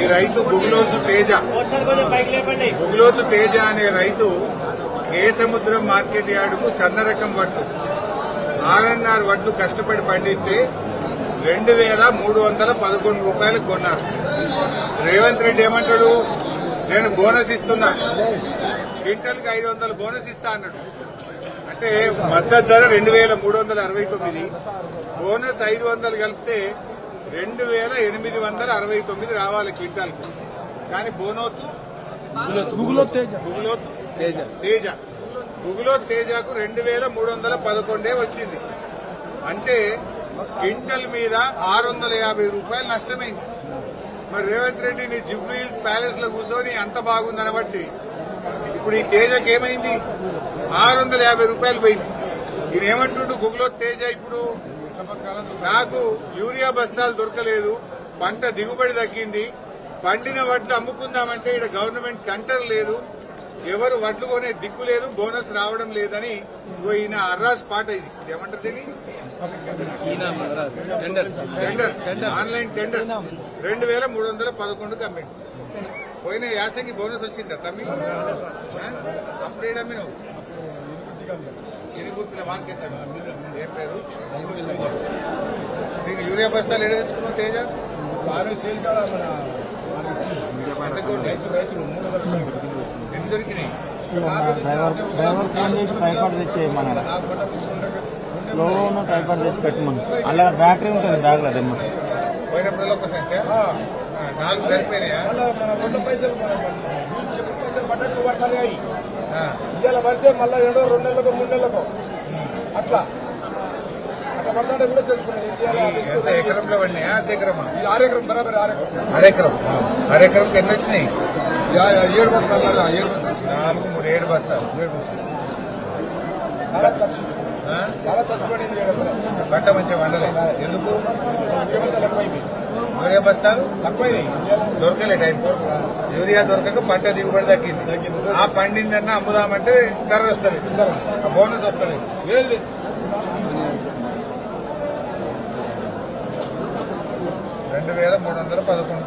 ఈ రైతు గుగులోతు తేజ. గుగులోతు తేజ అనే రైతు కేసముద్రం మార్కెట్ యార్డుకు సన్న రకం వడ్లు ఆర్ఎన్ఆర్ వడ్లు కష్టపడి పండిస్తే రెండు వేల మూడు వందల పదకొండు రూపాయలకు కొన్నారు. రేవంత్ రెడ్డి ఏమంటాడు? నేను బోనస్ ఇస్తున్నా. క్వింటల్కి ఐదు వందలు బోనస్ ఇస్తా అన్నాడు. అంటే మద్దతు ధర రెండు వేల మూడు వందల అరవై తొమ్మిది. బోనస్ ఐదు వందలు కలిపితే రెండు వేల ఎనిమిది వందల అరవై తొమ్మిది రావాలి క్వింటాల్కు కానీ బోనోత్ తేజ. గుగులోత్ తేజ. తేజ. గుగులోత్ తేజకు రెండు వేల మూడు వందల పదకొండే వచ్చింది. అంటే క్వింటల్ మీద ఆరు వందల యాభై రూపాయలు నష్టమైంది. మరి రేవంత్ రెడ్డి నీ జుబ్లీ హిల్స్ ప్యాలెస్లో కూర్చొని అంత బాగుందని బట్టి ఇప్పుడు ఈ తేజకి ఏమైంది? ఆరు వందల యాభై రూపాయలు పోయింది. ఈయన ఏమంటుండు గుగులో తేజ ఇప్పుడు నాకు యూరియా బస్తాలు దొరకలేదు పంట దిగుబడి తగ్గింది పండిన వడ్లు అమ్ముకుందామంటే ఇక్కడ గవర్నమెంట్ సెంటర్ లేదు ఎవరు వడ్లు కొనే దిక్కు లేదు బోనస్ రావడం లేదని ఈయన అర్రాస్ పాట ఇది. ఏమంటారు దీన్ని? టెండర్. Online tender. రెండు వేల మూడు వందల పదకొండుకి అమ్మిండు పోయిన యాసకి బోనస్ వచ్చిందా తమ్మి? ఆ? అమ్మి. ఏం పేరు? నీకు యూరియా బస్తాలు ఎడ తెచ్చుకున్నావు తేజ? బాగా సేల్? ఎన్ని దొరికినాయి. ట్రైపాడ్ తెచ్చి మన ట్రైపాడ్ తెచ్చి పెట్టమను అలా బ్యాటరీ ఉంటుంది బ్యాగ్లో దెమ్మ పోయినప్పుడు ఒక సంఖ్య నాలుగు సరిపోయినాయా? మన పైసలు పడ్డట్టు ఆ. ఇవాళ పడితే మళ్ళీ రెండో రెండు నెలలకు మూడు నెలలకు. అట్లా. అట్లా పడ్డాడే కూడా తెలుసుకున్నాయి ఎకరంలో పడినాయా? అర్ధ ఎకరమా? ఇది ఆరెకరం బరాబర్ ఆరెకరం అరెకరం అరెకరంకి ఎన్ని వచ్చినాయి? ఏడు బస్తాలు ఏడు బస్తాలు. నాలుగు మూడు ఏడు బస్తాలు. ఏడు బస్తాలు. చాలా ఖర్చు? చాలా ఖర్చు పడింది. పంట మంచిగా వండలే ఎందుకు? యూరియా బస్తాలు దొరకలే టైం. యూరియా దొరకక పంట దిగుబడి తగ్గింది. ఆ పండిందన్నా అమ్ముదామంటే ధర వస్తుంది బోనస్ వస్తుంది. రెండు వేల మూడు వందల పదకొండు